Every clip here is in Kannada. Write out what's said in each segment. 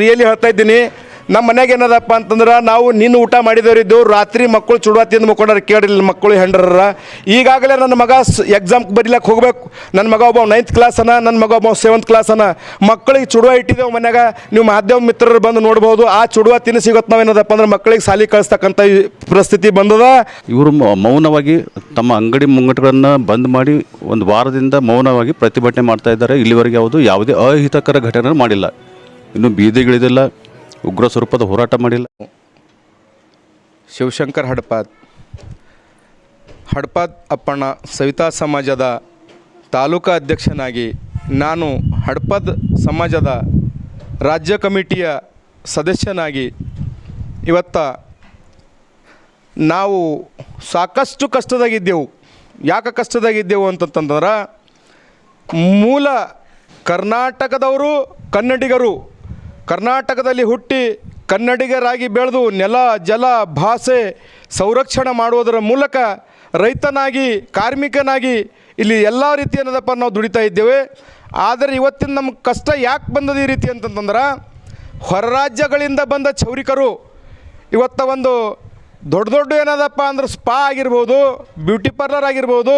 ರಿಯಲಿ ಹೇಳ್ತಾ ಇದ್ದೀನಿ. ನಮ್ಮ ಮನೆಗೆ ಏನದಪ್ಪ ಅಂತಂದ್ರೆ ನಾವು ನಿನ್ನ ಊಟ ಮಾಡಿದವರಿದ್ದು ರಾತ್ರಿ ಮಕ್ಕಳು ಚುಡುವ ತಿಂದು ಮುಕ್ಕೊಂಡ್ರೆ ಕೇಳಿಲ್ಲ ಮಕ್ಕಳು, ಹೆಂಡ್ರರ. ಈಗಾಗಲೇ ನನ್ನ ಮಗ ಎಕ್ಸಾಮ್ ಬರೀಲಕ್ಕೆ ಹೋಗ್ಬೇಕು. ನನ್ನ ಮಗ ಒಬ್ಬ ನೈನ್ತ್ ಕ್ಲಾಸ್ ಅನ, ನನ್ನ ಮಗ ಒಬ್ಬ ಸೆವೆಂತ್ ಕ್ಲಾಸ್ ಅನ. ಮಕ್ಕಳಿಗೆ ಚುಡುವ ಇಟ್ಟಿದ್ದೇವೆ ಮನ್ಯಾಗ. ನೀವು ಮಾಧ್ಯಮ ಮಿತ್ರರು ಬಂದು ನೋಡ್ಬೋದು. ಆ ಚುಡುವ ತಿನ್ನು ಸಿಗುತ್ತೆ ನಾವೇನದಪ್ಪ ಅಂದ್ರೆ ಮಕ್ಕಳಿಗೆ ಸಾಲಿ ಕಳಿಸ್ತಕ್ಕಂಥ ಪರಿಸ್ಥಿತಿ ಬಂದದ. ಇವರು ಮೌನವಾಗಿ ತಮ್ಮ ಅಂಗಡಿ ಮುಂಗಟ್ಟುಗಳನ್ನು ಬಂದ್ ಮಾಡಿ ಒಂದು ವಾರದಿಂದ ಮೌನವಾಗಿ ಪ್ರತಿಭಟನೆ ಮಾಡ್ತಾ ಇದ್ದಾರೆ. ಇಲ್ಲಿವರೆಗೆ ಯಾವುದು ಯಾವುದೇ ಅಹಿತಕರ ಘಟನೆ ಮಾಡಿಲ್ಲ. ಇನ್ನು ಬೀದಿಗಿಳಿದಿಲ್ಲ ಉಗ್ರ ಸ್ವರೂಪದ ಹೋರಾಟ ಮಾಡಿಲ್ಲ. ಶಿವಶಂಕರ್ ಹಡಪಾತ್ ಹಡಪಾತ್ ಅಪ್ಪಣ್ಣ ಸವಿತಾ ಸಮಾಜದ ತಾಲೂಕಾ ಅಧ್ಯಕ್ಷನಾಗಿ ನಾನು ಹಡಪದ್ ಸಮಾಜದ ರಾಜ್ಯ ಕಮಿಟಿಯ ಸದಸ್ಯನಾಗಿ ಇವತ್ತ ನಾವು ಸಾಕಷ್ಟು ಕಷ್ಟದಾಗಿದ್ದೆವು. ಯಾಕೆ ಕಷ್ಟದಾಗಿದ್ದೆವು ಅಂತಂತಂದ್ರೆ ಮೂಲ ಕರ್ನಾಟಕದವರು ಕನ್ನಡಿಗರು ಕರ್ನಾಟಕದಲ್ಲಿ ಹುಟ್ಟಿ ಕನ್ನಡಿಗರಾಗಿ ಬೆಳೆದು ನೆಲ, ಜಲ, ಭಾಷೆ ಸಂರಕ್ಷಣೆ ಮಾಡುವುದರ ಮೂಲಕ ರೈತನಾಗಿ, ಕಾರ್ಮಿಕನಾಗಿ ಇಲ್ಲಿ ಎಲ್ಲ ರೀತಿ ಏನದಪ್ಪ ನಾವು ದುಡಿತಾ ಇದ್ದೇವೆ. ಆದರೆ ಇವತ್ತಿನ ನಮ್ಮ ಕಷ್ಟ ಯಾಕೆ ಬಂದದ ಈ ರೀತಿ ಅಂತಂತಂದ್ರೆ, ಹೊರ ರಾಜ್ಯಗಳಿಂದ ಬಂದ ಚೌರಿಕರು ಇವತ್ತ ಒಂದು ದೊಡ್ಡ ದೊಡ್ಡ ಏನದಪ್ಪ ಅಂದ್ರೆ ಸ್ಪಾ ಆಗಿರ್ಬೋದು, ಬ್ಯೂಟಿ ಪಾರ್ಲರ್ ಆಗಿರ್ಬೋದು,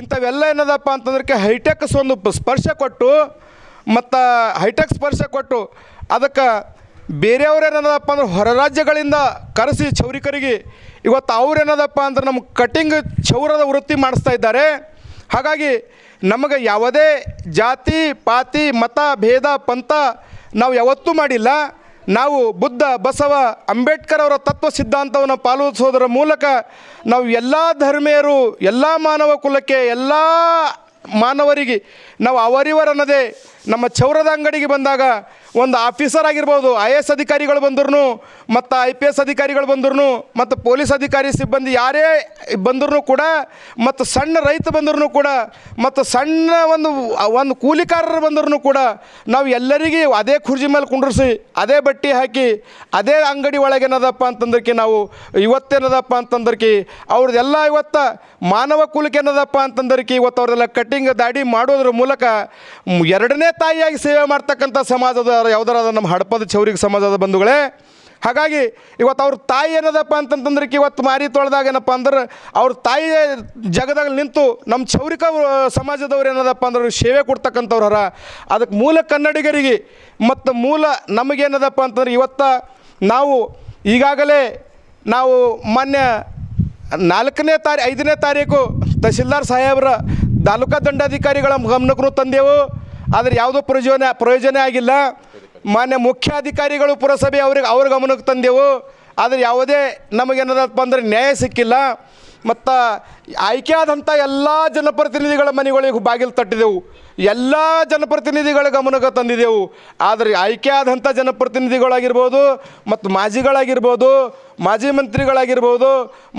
ಇಂಥವೆಲ್ಲ ಏನದಪ್ಪ ಅಂತಂದ್ರೆ ಹೈಟೆಕ್ಸ್ ಒಂದು ಸ್ಪರ್ಶ ಕೊಟ್ಟು ಮತ್ತು ಹೈಟೆಕ್ ಸ್ಪರ್ಶ ಕೊಟ್ಟು ಅದಕ್ಕೆ ಬೇರೆಯವ್ರು ಏನದಪ್ಪ ಅಂದ್ರೆ ಹೊರ ರಾಜ್ಯಗಳಿಂದ ಕರೆಸಿ ಚೌರಿಕರಿಗೆ, ಇವತ್ತು ಅವ್ರು ಏನದಪ್ಪ ಅಂದ್ರೆ ನಮ್ಮ ಕಟಿಂಗ್ ಚೌರದ ವೃತ್ತಿ ಮಾಡಿಸ್ತಾ ಇದ್ದಾರೆ. ಹಾಗಾಗಿ ನಮಗೆ ಯಾವುದೇ ಜಾತಿ, ಪಾತಿ, ಮತ, ಭೇದ, ಪಂಥ ನಾವು ಯಾವತ್ತೂ ಮಾಡಿಲ್ಲ. ನಾವು ಬುದ್ಧ, ಬಸವ, ಅಂಬೇಡ್ಕರ್ ಅವರ ತತ್ವ ಸಿದ್ಧಾಂತವನ್ನು ಪಾಲಿಸೋದರ ಮೂಲಕ ನಾವು ಎಲ್ಲ ಧರ್ಮೀಯರು, ಎಲ್ಲ ಮಾನವ ಕುಲಕ್ಕೆ ಎಲ್ಲ ಮಾನವರಿಗೆ ನಾವು ಅವರಿವರನ್ನದೇ ನಮ್ಮ ಚೌರದ ಅಂಗಡಿಗೆ ಬಂದಾಗ ಒಂದು ಆಫೀಸರ್ ಆಗಿರ್ಬೋದು, ಐ ಎ ಎಸ್ ಅಧಿಕಾರಿಗಳು ಬಂದ್ರು ಮತ್ತು ಐ ಪಿ ಎಸ್ ಅಧಿಕಾರಿಗಳು ಬಂದ್ರೂ ಮತ್ತು ಪೊಲೀಸ್ ಅಧಿಕಾರಿ ಸಿಬ್ಬಂದಿ ಯಾರೇ ಬಂದ್ರು ಕೂಡ, ಮತ್ತು ಸಣ್ಣ ರೈತ ಬಂದ್ರು ಕೂಡ, ಮತ್ತು ಸಣ್ಣ ಒಂದು ಒಂದು ಕೂಲಿಕಾರರು ಬಂದ್ರು ಕೂಡ ನಾವು ಎಲ್ಲರಿಗೆ ಅದೇ ಕುರ್ಜಿ ಮೇಲೆ ಕುಂಡ್ರಿಸಿ, ಅದೇ ಬಟ್ಟೆ ಹಾಕಿ, ಅದೇ ಅಂಗಡಿ ಒಳಗೆ ಏನದಪ್ಪ ಅಂತಂದ್ರಕಿ ನಾವು ಇವತ್ತೇನದಪ್ಪ ಅಂತಂದ್ರಕಿ ಅವ್ರದ್ದೆಲ್ಲ ಇವತ್ತು ಮಾನವ ಕುಲಕ್ಕೆ ಏನದಪ್ಪ ಅಂತಂದ್ರಕಿ, ಇವತ್ತು ಅವ್ರದೆಲ್ಲ ಕಟ್ಟಿಂಗ್ ದಾಡಿ ಮಾಡೋದ್ರ ಮೂಲಕ, ಎರಡನೇ ತಾಯಿಯಾಗಿ ಸೇವೆ ಮಾಡ್ತಕ್ಕಂಥ ಸಮಾಜದ ಯಾವ್ದಾರ ನಮ್ಮ ಹಡಪದ ಚೌರಿಗೆ ಸಮಾಜದ ಬಂಧುಗಳೇ, ಹಾಗಾಗಿ ಇವತ್ತು ಅವ್ರ ತಾಯಿ ಏನದಪ್ಪ ಅಂತಂತಂದ್ರೆ ಇವತ್ತು ಮಾರಿ ತೊಳೆದಾಗ ಏನಪ್ಪ ಅಂದ್ರೆ ಅವ್ರ ತಾಯಿ ಜಗದಾಗ ನಿಂತು ನಮ್ಮ ಚೌರಿಕ ಸಮಾಜದವ್ರು ಏನದಪ್ಪ ಅಂದ್ರೆ ಸೇವೆ ಕೊಡ್ತಕ್ಕಂಥವ್ರು ಹರ. ಅದಕ್ಕೆ ಮೂಲ ಕನ್ನಡಿಗರಿಗೆ ಮತ್ತು ಮೂಲ ನಮಗೇನದಪ್ಪ ಅಂತಂದ್ರೆ ಇವತ್ತು ನಾವು ಈಗಾಗಲೇ ನಾವು ಮೊನ್ನೆ ನಾಲ್ಕನೇ ತಾರೀ, ಐದನೇ ತಾರೀಕು ತಹಸೀಲ್ದಾರ್ ಸಾಹೇಬ್ರ ತಾಲೂಕಾ ದಂಡಾಧಿಕಾರಿಗಳ ಗಮನಕ್ಕೂ ತಂದೆವು. ಆದರೆ ಯಾವುದೋ ಪ್ರಯೋಜನ ಪ್ರಯೋಜನ ಆಗಿಲ್ಲ. ಮಾನ್ಯ ಮುಖ್ಯಾಧಿಕಾರಿಗಳು ಪುರಸಭೆ ಅವ್ರಿಗೆ ಅವ್ರ ಗಮನಕ್ಕೆ ತಂದೆವು. ಆದರೆ ಯಾವುದೇ ನಮಗೇನದಪ್ಪ ಅಂದರೆ ನ್ಯಾಯ ಸಿಕ್ಕಿಲ್ಲ. ಮತ್ತು ಆಯ್ಕೆಯಾದಂಥ ಎಲ್ಲ ಜನಪ್ರತಿನಿಧಿಗಳ ಮನೆಗಳಿಗೆ ಬಾಗಿಲು ತಟ್ಟಿದೆವು. ಎಲ್ಲ ಜನಪ್ರತಿನಿಧಿಗಳ ಗಮನಕ್ಕೆ ತಂದಿದ್ದೆವು ಆದರೆ ಆದಂಥ ಜನಪ್ರತಿನಿಧಿಗಳಾಗಿರ್ಬೋದು, ಮತ್ತು ಮಾಜಿಗಳಾಗಿರ್ಬೋದು, ಮಾಜಿ ಮಂತ್ರಿಗಳಾಗಿರ್ಬೋದು,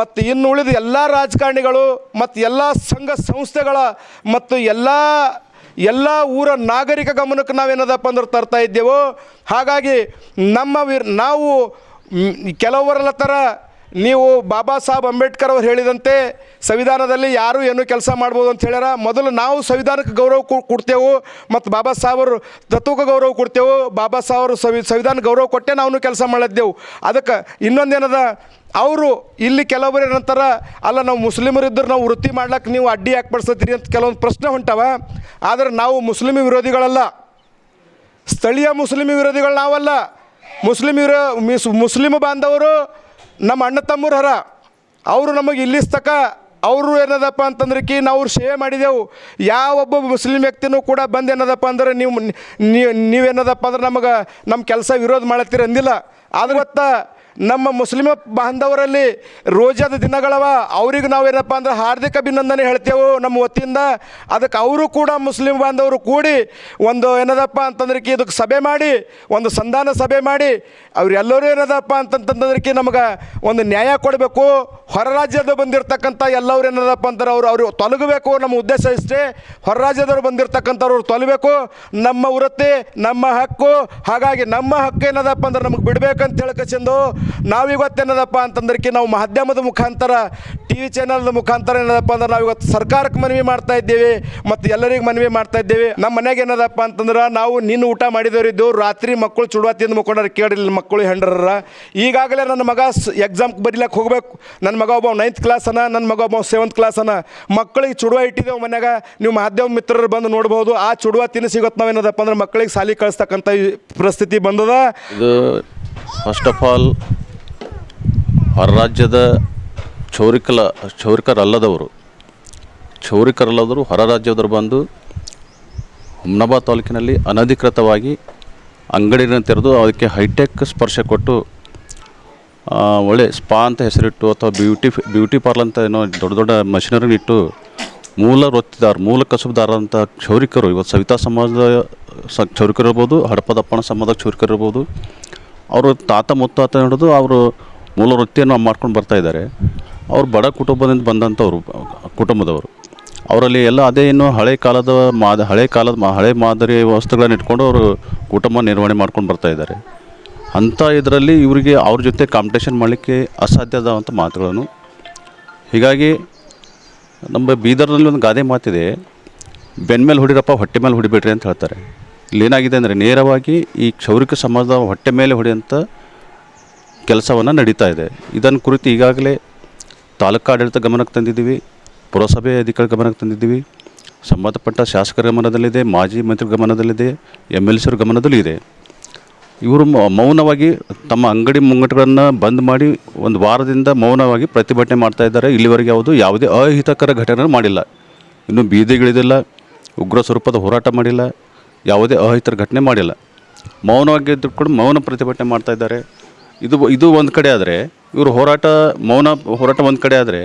ಮತ್ತು ಇನ್ನು ಉಳಿದ ಎಲ್ಲ ರಾಜಕಾರಣಿಗಳು, ಮತ್ತು ಎಲ್ಲ ಸಂಘ ಸಂಸ್ಥೆಗಳ, ಮತ್ತು ಎಲ್ಲ ಎಲ್ಲ ಊರ ನಾಗರಿಕ ಗಮನಕ್ಕೆ ನಾವೇನದಪ್ಪ ಅಂದ್ರೆ ತರ್ತಾ ಇದ್ದೆವು ಹಾಗಾಗಿ ನಮ್ಮ ವಿರ್ ನಾವು ಕೆಲವರೆಲ್ಲ ಥರ ನೀವು ಬಾಬಾ ಸಾಹೇಬ್ ಅಂಬೇಡ್ಕರ್ ಅವರು ಹೇಳಿದಂತೆ ಸಂವಿಧಾನದಲ್ಲಿ ಯಾರು ಏನು ಕೆಲಸ ಮಾಡ್ಬೋದು ಅಂತ ಹೇಳ್ಯಾರ? ಮೊದಲು ನಾವು ಸಂವಿಧಾನಕ್ಕೆ ಗೌರವ ಕೊಡ್ತೇವೆ ಮತ್ತು ಬಾಬಾ ಸಾಹೇಬರು ತತ್ವಕ್ಕೆ ಗೌರವ ಕೊಡ್ತೇವೆ. ಬಾಬಾ ಸಾಹೇಬರು ಸವಿ ಸಂವಿಧಾನ ಗೌರವ ಕೊಟ್ಟೆ ನಾವು ಕೆಲಸ ಮಾಡಿದ್ದೆವು ಅದಕ್ಕೆ ಇನ್ನೊಂದೇನದ? ಅವರು ಇಲ್ಲಿ ಕೆಲವರು ಏನಂತಾರ? ಅಲ್ಲ ನಾವು ಮುಸ್ಲಿಮರಿದ್ದರೂ ನಾವು ವೃತ್ತಿ ಮಾಡ್ಲಿಕ್ಕೆ ನೀವು ಅಡ್ಡಿ ಯಾಕೆ ಪಡಿಸ್ತೀರಿ ಅಂತ ಕೆಲವೊಂದು ಪ್ರಶ್ನೆ ಹೊಂಟವ. ಆದರೆ ನಾವು ಮುಸ್ಲಿಮ್ ವಿರೋಧಿಗಳಲ್ಲ. ಸ್ಥಳೀಯ ಮುಸ್ಲಿಮ್ ವಿರೋಧಿಗಳು ನಾವಲ್ಲ. ಮುಸ್ಲಿಮ್ ವಿರೋ ಮಿಸ್ ಮುಸ್ಲಿಮ್ ಬಾಂಧವರು ನಮ್ಮ ಅಣ್ಣ ತಮ್ಮರು ಹರ ಅವರು ನಮಗೆ ಇಲ್ಲಿಸ್ತಕ ಅವರು ಏನದಪ್ಪ ಅಂತಂದ್ರೆ ಕಿ, ನಾವು ಸೇವೆ ಮಾಡಿದೆವು. ಯಾವೊಬ್ಬ ಮುಸ್ಲಿಂ ವ್ಯಕ್ತಿನೂ ಕೂಡ ಬಂದು ಏನದಪ್ಪ ಅಂದ್ರೆ ನೀವು ನೀವು ನೀವೇನದಪ್ಪ ಅಂದ್ರೆ ನಮಗೆ ನಮ್ಮ ಕೆಲಸ ವಿರೋಧ ಮಾಡತ್ತೀರಂದಿಲ್ಲ ಆದ್ರೆ ಇವತ್ತು ನಮ್ಮ ಮುಸ್ಲಿಮ ಬಾಂಧವರಲ್ಲಿ ರೋಜಾದ ದಿನಗಳವ, ಅವ್ರಿಗೆ ಏನಪ್ಪ ಅಂದ್ರೆ ಹಾರ್ದಿಕ ಅಭಿನಂದನೆ ಹೇಳ್ತೇವೆ ನಮ್ಮ ವತಿಯಿಂದ. ಅದಕ್ಕೆ ಅವರು ಕೂಡ ಮುಸ್ಲಿಂ ಬಾಂಧವರು ಕೂಡಿ ಒಂದು ಏನದಪ್ಪ ಅಂತಂದ್ರೆ ಕಿ ಇದಕ್ಕೆ ಸಭೆ ಮಾಡಿ, ಒಂದು ಸಂಧಾನ ಸಭೆ ಮಾಡಿ ಅವರೆಲ್ಲರೂ ಏನದಪ್ಪ ಅಂತಂತಂದ್ರೆ ನಮಗೆ ಒಂದು ನ್ಯಾಯ ಕೊಡಬೇಕು. ಹೊರ ರಾಜ್ಯದ ಬಂದಿರತಕ್ಕಂಥ ಎಲ್ಲವ್ರು ಏನದಪ್ಪ ಅಂತಾರೆ ಅವರು ಅವರು ತೊಲಗಬೇಕು ನಮ್ಮ ಉದ್ದೇಶ ಇಷ್ಟೇ. ಹೊರ ರಾಜ್ಯದವ್ರು ಬಂದಿರತಕ್ಕಂಥವ್ರು ತೊಲಬೇಕು ನಮ್ಮ ವೃತ್ತಿ, ನಮ್ಮ ಹಕ್ಕು, ಹಾಗಾಗಿ ನಮ್ಮ ಹಕ್ಕು ಏನದಪ್ಪ ಅಂದ್ರೆ ನಮಗೆ ಬಿಡ್ಬೇಕಂತ ಹೇಳ್ಕಚಂದು ನಾವು ಇವತ್ತೇನದಪ್ಪ ಅಂತಂದ್ರಕ್ಕೆ ನಾವು ಮಾಧ್ಯಮದ ಮುಖಾಂತರ ಟಿ ವಿ ಚಾನಲ್ದ ಮುಖಾಂತರ ಏನದಪ್ಪ ಅಂದ್ರೆ ನಾವು ಇವತ್ತು ಸರ್ಕಾರಕ್ಕೆ ಮನವಿ ಮಾಡ್ತಾ ಇದ್ದೇವೆ ಮತ್ತು ಎಲ್ಲರಿಗೆ ಮನವಿ ಮಾಡ್ತಾ ಇದ್ದೇವೆ. ನಮ್ಮ ಮನೆಗೆ ಏನದಪ್ಪ ಅಂತಂದ್ರೆ ನಾವು ನಿನ್ನ ಊಟ ಮಾಡಿದವರಿದ್ದೆವು ರಾತ್ರಿ ಮಕ್ಕಳು ಚುಡುವ ತಿಂದು ಮುಕ್ಕೊಂಡ್ರೆ ಕೇಳಿಲ್ಲ ಮಕ್ಕಳು, ಹೆಂಡ್ರರ. ಈಗಾಗಲೇ ನನ್ನ ಮಗ ಎಕ್ಸಾಮ್ಗೆ ಬರೀಲಕ್ಕೆ ಹೋಗ್ಬೇಕು. ನನ್ನ ಮಗ ಒಬ್ಬ ನೈನ್ತ್ ಕ್ಲಾಸ್ ಅನ, ನನ್ನ ಮಗ ಒಬ್ಬ ಸೆವೆಂತ್ ಕ್ಲಾಸ್ ಅನ. ಮಕ್ಕಳಿಗೆ ಚುಡುವ ಇಟ್ಟಿದ್ದೇವೆ ಮನ್ಯಾಗ. ನೀವು ಮಾಧ್ಯಮ ಮಿತ್ರರು ಬಂದು ನೋಡ್ಬೋದು, ಆ ಚುಡುವ ತಿನ್ನು ಇವತ್ತು ನಾವೇನದಪ್ಪ ಅಂದ್ರೆ ಮಕ್ಕಳಿಗೆ ಸಾಲಿ ಕಳಿಸ್ತಕ್ಕಂಥ ಪರಿಸ್ಥಿತಿ ಬಂದದ. ಫಸ್ಟ್ ಆಫ್ ಆಲ್ ಹೊರ ರಾಜ್ಯದ ಚೌರಿಕಲ ಚೌರಿಕರಲ್ಲದವರು ಚೌರಿಕರಲ್ಲದರು ಹೊರ ರಾಜ್ಯದವರು ಬಂದು ಹುಮ್ನಾಬಾದ್ ತಾಲೂಕಿನಲ್ಲಿ ಅನಧಿಕೃತವಾಗಿ ಅಂಗಡಿಯನ್ನು ತೆರೆದು ಅದಕ್ಕೆ ಹೈಟೆಕ್ ಸ್ಪರ್ಶ ಕೊಟ್ಟು ಒಳ್ಳೆ ಸ್ಪಾ ಅಂತ ಹೆಸರಿಟ್ಟು ಅಥವಾ ಬ್ಯೂಟಿ ಬ್ಯೂಟಿ ಪಾರ್ಲರ್ ಅಂತ ಏನೋ ದೊಡ್ಡ ದೊಡ್ಡ ಮಷಿನರಿನ ಇಟ್ಟು ಮೂಲ ವೃತ್ತಿದಾರ ಮೂಲ ಕಸುಬುದಾರ ಕ್ಷೌರಿಕರು ಇವತ್ತು ಸವಿತಾ ಸಮಾಜದ, ಸ ಕ್ಷೌರಿಕರು ಇರ್ಬೋದು ಹಡಪದಪ್ಪಣ ಸಮಾಜದ ಕ್ಷೌರಿಕರು ಇರ್ಬೋದು ಅವರು ತಾತ ಮುತ್ತಾತ ಹಿಡಿದು ಅವರು ಮೂಲ ವೃತ್ತಿಯನ್ನು ಮಾಡ್ಕೊಂಡು ಬರ್ತಾ ಇದ್ದಾರೆ. ಅವ್ರು ಬಡ ಕುಟುಂಬದಿಂದ ಬಂದಂಥವ್ರು, ಕುಟುಂಬದವರು. ಅವರಲ್ಲಿ ಎಲ್ಲ ಅದೇ ಇನ್ನು ಹಳೆ ಕಾಲದ ಮಾದ, ಹಳೆ ಕಾಲದ ಮಾ, ಹಳೆ ಮಾದರಿ ವಸ್ತುಗಳನ್ನು ಇಟ್ಕೊಂಡು ಅವರು ಕುಟುಂಬ ನಿರ್ವಹಣೆ ಮಾಡ್ಕೊಂಡು ಬರ್ತಾ ಇದ್ದಾರೆ. ಅಂಥ ಇದರಲ್ಲಿ ಇವರಿಗೆ ಅವ್ರ ಜೊತೆ ಕಾಂಪಿಟೇಷನ್ ಮಾಡಲಿಕ್ಕೆ ಅಸಾಧ್ಯದಂಥ ಮಾತುಗಳನ್ನು. ಹೀಗಾಗಿ ನಮ್ಮ ಬೀದರ್ನಲ್ಲಿ ಒಂದು ಗಾದೆ ಮಾತಿದೆ, ಬೆನ್ಮೇಲೆ ಹೊಡಿರಪ್ಪ ಹೊಟ್ಟೆ ಮೇಲೆ ಹೊಡಿಬೇಡ್ರಿ ಅಂತ ಹೇಳ್ತಾರೆ. ಇಲ್ಲಿ ಏನಾಗಿದೆ ಅಂದರೆ ನೇರವಾಗಿ ಈ ಕ್ಷೌರಿಕ ಸಮಾಜದ ಹೊಟ್ಟೆ ಮೇಲೆ ಹೊಡೆಯುವಂಥ ಕೆಲಸವನ್ನು ನಡೀತಾ ಇದೆ. ಇದನ್ನು ಕುರಿತು ಈಗಾಗಲೇ ತಾಲೂಕು ಆಡಳಿತ ಗಮನಕ್ಕೆ ತಂದಿದ್ದೀವಿ, ಪುರಸಭೆ ಅಧಿಕಾರಿ ಗಮನಕ್ಕೆ ತಂದಿದ್ದೀವಿ, ಸಂಬಂಧಪಟ್ಟ ಶಾಸಕರ ಗಮನದಲ್ಲಿದೆ, ಮಾಜಿ ಮಂತ್ರಿ ಗಮನದಲ್ಲಿದೆ ಎಂ ಎಲ್ ಸಿಯವ್ರ ಗಮನದಲ್ಲೂ ಇದೆ. ಇವರು ಮೌನವಾಗಿ ತಮ್ಮ ಅಂಗಡಿ ಮುಂಗಟ್ಟುಗಳನ್ನು ಬಂದ್ ಮಾಡಿ ಒಂದು ವಾರದಿಂದ ಮೌನವಾಗಿ ಪ್ರತಿಭಟನೆ ಮಾಡ್ತಾ ಇದ್ದಾರೆ. ಇಲ್ಲಿವರೆಗೆ ಯಾವುದು ಯಾವುದೇ ಅಹಿತಕರ ಘಟನೆ ಮಾಡಿಲ್ಲ. ಇನ್ನು ಬೀದಿಗಿಳಿದಿಲ್ಲ, ಉಗ್ರ ಸ್ವರೂಪದ ಹೋರಾಟ ಮಾಡಿಲ್ಲ. ಯಾವುದೇ ಅಹಿತರ ಘಟನೆ ಮಾಡಿಲ್ಲ. ಮೌನವಾಗಿ ಕೂಡ ಮೌನ ಪ್ರತಿಭಟನೆ ಮಾಡ್ತಾ ಇದ್ದಾರೆ. ಇದು ಇದು ಒಂದು ಕಡೆ ಆದರೆ, ಇವರು ಹೋರಾಟ, ಮೌನ ಹೋರಾಟ ಒಂದು ಕಡೆ ಆದರೆ,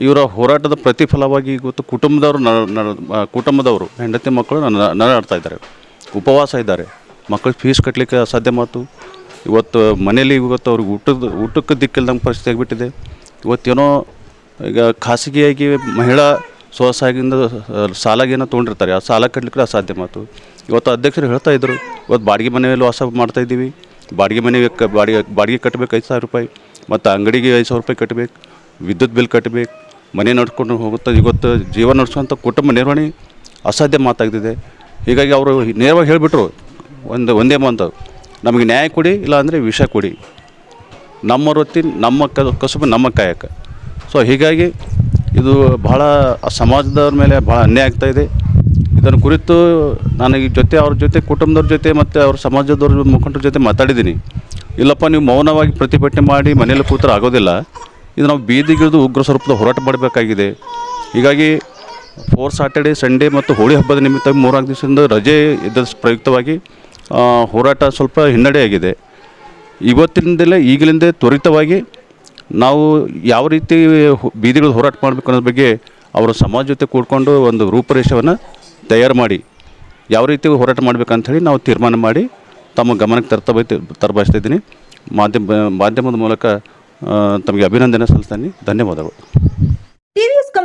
ಇವರ ಹೋರಾಟದ ಪ್ರತಿಫಲವಾಗಿ ಇವತ್ತು ಕುಟುಂಬದವರು ಕುಟುಂಬದವರು, ಹೆಂಡತಿ ಮಕ್ಕಳು ನಡಾಡ್ತಾ ಇದ್ದಾರೆ. ಉಪವಾಸ ಇದ್ದಾರೆ. ಮಕ್ಕಳು ಫೀಸ್ ಕಟ್ಟಲಿಕ್ಕೆ ಅಸಾಧ್ಯ ಮಾತು. ಇವತ್ತು ಮನೇಲಿ ಇವತ್ತು ಅವ್ರಿಗೆ ಊಟದ, ಊಟಕ್ಕೆ ದಿಕ್ಕಿಲ್ದಂಗೆ ಪರಿಸ್ಥಿತಿ ಆಗಿಬಿಟ್ಟಿದೆ. ಇವತ್ತೇನೋ ಈಗ ಖಾಸಗಿಯಾಗಿ ಮಹಿಳಾ ಸ್ವಸಹಾಯದಿಂದ ಸಾಲಾಗೇನೋ ತೊಗೊಂಡಿರ್ತಾರೆ. ಆ ಸಾಲ ಕಟ್ಟಲಿಕ್ಕೆ ಅಸಾಧ್ಯ ಮಾತು. ಇವತ್ತು ಅಧ್ಯಕ್ಷರು ಹೇಳ್ತಾ ಇದ್ರು, ಇವತ್ತು ಬಾಡಿಗೆ ಮನೆಯಲ್ಲಿ ವಾಸ ಮಾಡ್ತಾ ಇದ್ದೀವಿ. ಬಾಡಿಗೆ ಮನೆ ಕ- ಬಾಡಿಗೆ ಬಾಡಿಗೆ ಕಟ್ಟಬೇಕು ಐದು ಸಾವಿರ ರೂಪಾಯಿ, ಮತ್ತು ಅಂಗಡಿಗೆ ಐದು ಸಾವಿರ ರೂಪಾಯಿ ಕಟ್ಟಬೇಕು ವಿದ್ಯುತ್ ಬಿಲ್ ಕಟ್ಟಬೇಕು ಮನೆ ನಡ್ಕೊಂಡು ಹೋಗುತ್ತಾ, ಇವತ್ತು ಜೀವನ ನಡೆಸುವಂಥ ಕುಟುಂಬ ನಿರ್ವಹಣೆ ಅಸಾಧ್ಯ ಮಾತಾಗ್ತಿದೆ. ಹೀಗಾಗಿ ಅವರು ನೇರವಾಗಿ ಹೇಳಿಬಿಟ್ರು, ಒಂದು, ಒಂದೇ ಮಾತು, ನಮಗೆ ನ್ಯಾಯ ಕೊಡಿ, ಇಲ್ಲಾಂದರೆ ವಿಷ ಕೊಡಿ. ನಮ್ಮ ವೃತ್ತಿ ನಮ್ಮ ಕಸುಬು ನಮ್ಮ ಕಾಯಕ. ಸೊ ಹೀಗಾಗಿ ಇದು ಭಾಳ ಸಮಾಜದವ್ರ ಮೇಲೆ ಭಾಳ ಅನ್ಯಾಯ ಆಗ್ತಾ ಇದೆ. ಇದನ್ನು ಕುರಿತು ನಾನು ಈ ಜೊತೆ ಅವ್ರ ಜೊತೆ, ಕುಟುಂಬದವ್ರ ಜೊತೆ ಮತ್ತು ಅವ್ರ ಸಮಾಜದವ್ರ ಮುಖಂಡರ ಜೊತೆ ಮಾತಾಡಿದ್ದೀನಿ. ಇಲ್ಲಪ್ಪ, ನೀವು ಮೌನವಾಗಿ ಪ್ರತಿಭಟನೆ ಮಾಡಿ ಮನೇಲಿ ಕೂತ್ರೆ ಆಗೋದಿಲ್ಲ. ಇದು ನಾವು ಬೀದಿಗಿಳಿದು ಉಗ್ರ ಸ್ವರೂಪದ ಹೋರಾಟ ಮಾಡಬೇಕಾಗಿದೆ. ಹೀಗಾಗಿ ಫೋರ್ ಸಾಟರ್ಡೆ ಸಂಡೇ ಮತ್ತು ಹೋಳಿ ಹಬ್ಬದ ನಿಮಿತ್ತ ಮೂರ್ನಾಲ್ಕು ದಿವಸದಿಂದ ರಜೆ ಇದ್ದ ಪ್ರಯುಕ್ತವಾಗಿ ಹೋರಾಟ ಸ್ವಲ್ಪ ಹಿನ್ನಡೆಯಾಗಿದೆ. ಇವತ್ತಿನಿಂದಲೇ ಈಗಲಿಂದ ತ್ವರಿತವಾಗಿ ನಾವು ಯಾವ ರೀತಿ ಬೀದಿಗಳು ಹೋರಾಟ ಮಾಡಬೇಕು ಅನ್ನೋದ್ರ ಬಗ್ಗೆ ಅವರ ಸಮಾಜ ಜೊತೆ ಕೂಡ್ಕೊಂಡು ಒಂದು ರೂಪರೇಷವನ್ನು ತಯಾರು ಮಾಡಿ, ಯಾವ ರೀತಿ ಹೋರಾಟ ಮಾಡಬೇಕಂಥೇಳಿ ನಾವು ತೀರ್ಮಾನ ಮಾಡಿ ತಮ್ಮ ಗಮನಕ್ಕೆ ತರ್ತಾ ಬೈ ತರಬಯಸ್ತಾ ಇದ್ದೀನಿ. ಮಾಧ್ಯಮ, ಮಾಧ್ಯಮದ ಮೂಲಕ ತಮಗೆ ಅಭಿನಂದನೆ ಸಲ್ಲಿಸ್ತೀನಿ. ಧನ್ಯವಾದಗಳು.